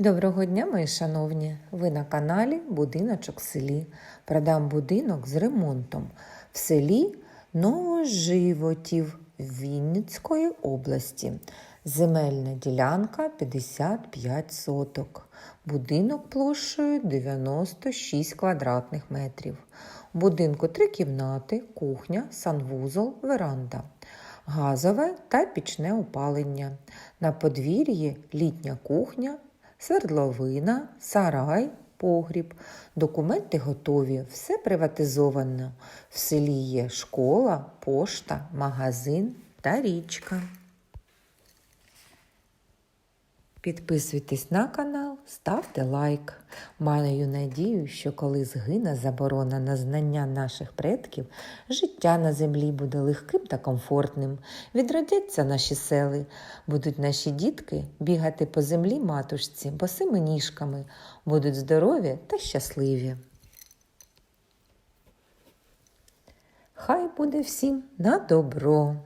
Доброго дня, мої шановні! Ви на каналі Будиночок в селі. Продам будинок з ремонтом в селі Новоживотів Вінницької області. Земельна ділянка 55 соток. Будинок площею 96 квадратних метрів. Будинку три кімнати, кухня, санвузол, веранда. Газове та пічне опалення. На подвір'ї літня кухня, свердловина, сарай, погріб. Документи готові, все приватизовано. В селі є школа, пошта, магазин та річка. Підписуйтесь на канал, ставте лайк. Маю надію, що коли згине заборона на знання наших предків, життя на землі буде легким та комфортним. Відродяться наші сели, будуть наші дітки бігати по землі матушці босими ніжками, будуть здорові та щасливі. Хай буде всім на добро.